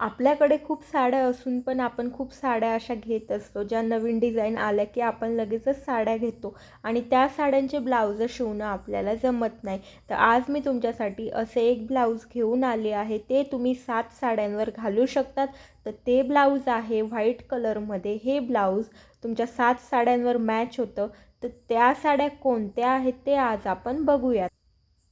आपल्याकडे खूप साड्या असून पण आपण खूप साड्या अशा घेत असतो ज्या नवीन डिझाईन आल्या की आपण लगेचच साड्या घेतो आणि त्या साड्यांचे ब्लाऊज शिवणं आपल्याला जमत नाही. तर आज मी तुमच्यासाठी असे एक ब्लाऊज घेऊन आले आहे ते तुम्ही सात साड्यांवर घालू शकतात. तर ते ब्लाऊज आहे व्हाईट कलरमध्ये हे ब्लाऊज तुमच्या सात साड्यांवर मॅच होतं. तर त्या साड्या कोणत्या आहेत ते आज आपण बघूयात.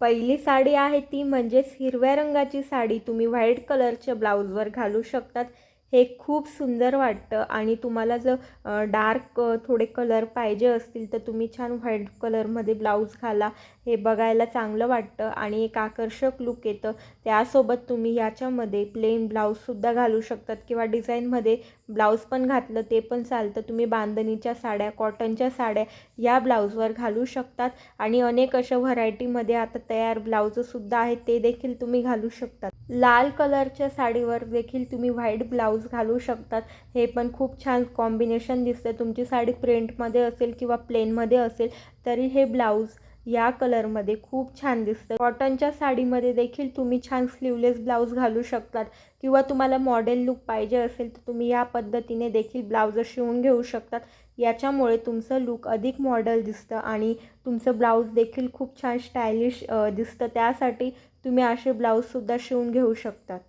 पहिली साडी आहे ती म्हणजेच हिरव्या रंगाची साडी. तुम्ही व्हाईट कलरच्या ब्लाऊजवर घालू शकतात. हे खूप सुंदर वाटतं. आणि तुम्हाला जर डार्क थोडे कलर पाहिजे असतील तर तुम्ही छान व्हाईट कलरमध्ये ब्लाऊज घाला. हे बघायला चांगलं वाटतं आणि एक आकर्षक लुक येतं. त्यासोबत तुम्ही याच्यामध्ये प्लेन ब्लाऊजसुद्धा घालू शकतात किंवा डिझाईनमध्ये ब्लाऊज पण घातलं ते पण चालतं. तुम्ही बांधणीच्या साड्या कॉटनच्या साड्या या ब्लाऊजवर घालू शकतात. आणि अनेक अशा व्हरायटीमध्ये आता तयार ब्लाऊजसुद्धा आहेत ते देखील तुम्ही घालू शकतात. लाल कलरच्या साडीवर देखील तुम्ही व्हाईट ब्लाऊज घालू शकतात. हे पण खूप छान कॉम्बिनेशन दिसतं तुमची साडी प्रिंटमध्ये असेल किंवा प्लेनमध्ये असेल तरी हे ब्लाऊज या कलरमध्ये खूप छान दिसतं कॉटनच्या साडीमध्ये देखील तुम्ही छान स्लीवलेस ब्लाऊज घालू शकतात किंवा तुम्हाला मॉडेल लुक पाहिजे असेल तर तुम्ही या पद्धतीने देखील ब्लाऊज शिवून घेऊ शकतात. याच्यामुळे तुमचं लुक अधिक मॉडेल दिसतं आणि तुमचं ब्लाऊज देखील खूप छान स्टायलिश दिसतं. त्यासाठी तुम्ही असे ब्लाऊजसुद्धा शिवून घेऊ शकतात.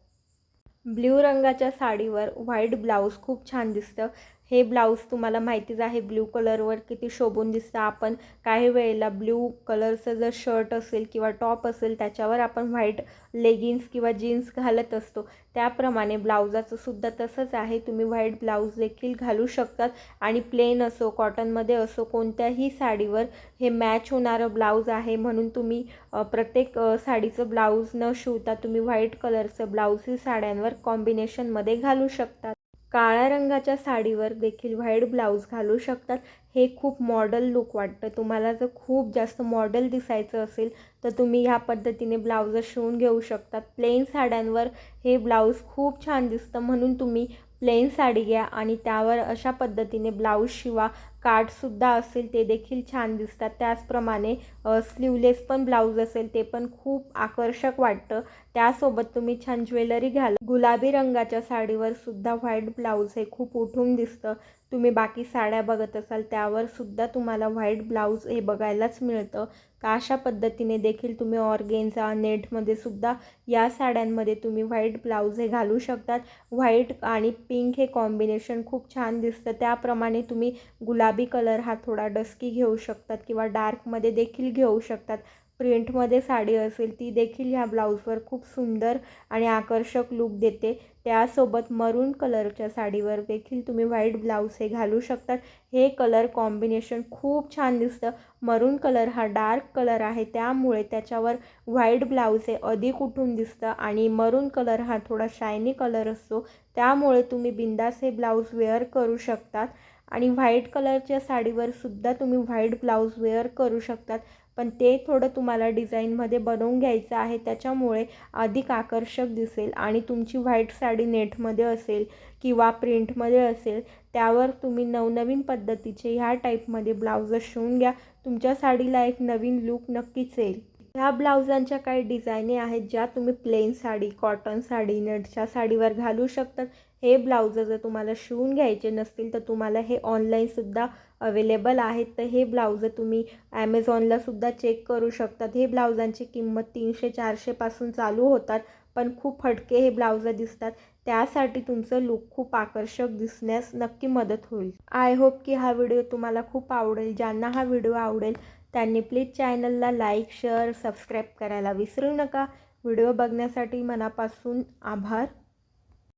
ब्ल्यू रंगाच्या साडीवर व्हाईट ब्लाऊज खूप छान दिसतं. हे ब्लाऊज तुम्हाला माहितीच आहे ब्ल्यू कलरवर किती शोभून दिसतं. आपण काही वेळेला ब्ल्यू कलरचं जर शर्ट असेल किंवा टॉप असेल त्याच्यावर आपण व्हाईट लेगिन्स किंवा जीन्स घालत असतो. त्याप्रमाणे ब्लाऊजाचं सुद्धा तसंच आहे. तुम्ही व्हाईट ब्लाऊज देखील घालू शकतात आणि प्लेन असो कॉटनमध्ये असो कोणत्याही साडीवर हे मॅच होणारं ब्लाऊज आहे. म्हणून तुम्ही प्रत्येक साडीचं ब्लाऊज न शिवता तुम्ही व्हाईट कलरचं ब्लाऊज ही साड्यांवर कॉम्बिनेशनमध्ये घालू शकतात काळ्या रंगाच्या साडीवर देखील व्हाईट ब्लाऊज घालू शकतात. हे खूप मॉडल लुक वाटतं. तुम्हाला जर खूप जास्त मॉडल दिसायचं असेल तर तुम्ही ह्या पद्धतीने ब्लाऊज शिवून घेऊ शकता. प्लेन साड्यांवर हे ब्लाऊज खूप छान दिसतं. म्हणून तुम्ही प्लेन साडी घ्या आणि त्यावर अशा पद्धतीने ब्लाऊज शिवा. कार्डसुद्धा असेल ते देखील छान दिसतात. त्याचप्रमाणे स्लीवलेस पण ब्लाऊज असेल ते पण खूप आकर्षक वाटतं. त्यासोबत तुम्ही छान ज्वेलरी घ्याल गुलाबी रंगाच्या साडीवर सुद्धा व्हाईट ब्लाऊज हे खूप उठून दिसतं. तुम्ही बाकी साड्या बघत असाल त्या त्यावर सुद्धा तुम्हाला व्हाईट ब्लाऊज हे बघायलाच मिळतं. का अशा पद्धतीने देखील तुम्ही ऑर्गेनचा नेटमध्ये सुद्धा या साड्यांमध्ये तुम्ही व्हाईट ब्लाऊज हे घालू शकतात. व्हाईट आणि पिंक हे कॉम्बिनेशन खूप छान दिसतं. त्याप्रमाणे तुम्ही गुलाबी कलर हा थोडा डस्की घेऊ शकतात किंवा डार्कमध्ये देखील घेऊ शकतात. प्रिंटमध्ये साडी असेल ती देखील ह्या ब्लाऊजवर खूप सुंदर आणि आकर्षक लूक देते. त्यासोबत मरून कलरच्या साडीवर देखील तुम्ही व्हाईट ब्लाऊज हे घालू शकतात हे कलर कॉम्बिनेशन खूप छान दिसतं. मरून कलर हा डार्क कलर आहे त्यामुळे त्याच्यावर व्हाईट ब्लाऊज हे अधिक उठून दिसतं आणि मरून कलर हा थोडा शायनी कलर असतो. त्यामुळे तुम्ही बिंदास हे ब्लाऊज वेअर करू शकतात. आणि व्हाईट कलरच्या साडीवर सुद्धा तुम्ही व्हाईट ब्लाऊज वेअर करू शकतात. पण ते थोडं तुम्हाला डिझाईनमध्ये बनवून घ्यायचं आहे. त्याच्यामुळे अधिक आकर्षक दिसेल आणि तुमची व्हाईट साडी नेटमध्ये असेल किंवा प्रिंटमध्ये असेल त्यावर तुम्ही नवनवीन पद्धतीचे ह्या टाईपमध्ये ब्लाऊज शिवून घ्या. तुमच्या साडीला एक नवीन लूक नक्कीच येईल. ह्या ब्लाउजांच्या काही डिझाईनी आहेत ज्या तुम्ही प्लेन साडी कॉटन साडी नटच्या साडीवर घालू शकतात हे ब्लाऊज जर तुम्हाला शिवून घ्यायचे नसतील तर तुम्हाला हे ऑनलाईनसुद्धा अवेलेबल आहेत. तर हे ब्लाऊज तुम्ही ॲमेझॉनलासुद्धा चेक करू शकतात. हे ब्लाउजांची किंमत तीनशे चारशेपासून चालू होतात पण खूप फटके हे ब्लाउज दिसतात. त्यासाठी तुमचं लुक खूप आकर्षक दिसण्यास नक्की मदत होईल. आय होप की हा व्हिडिओ तुम्हाला खूप आवडेल. ज्यांना हा व्हिडिओ आवडेल त्यांनी प्लीज चॅनलला लाईक शेअर सबस्क्राईब करायला विसरू नका. व्हिडिओ बघण्यासाठी मनापासून आभार.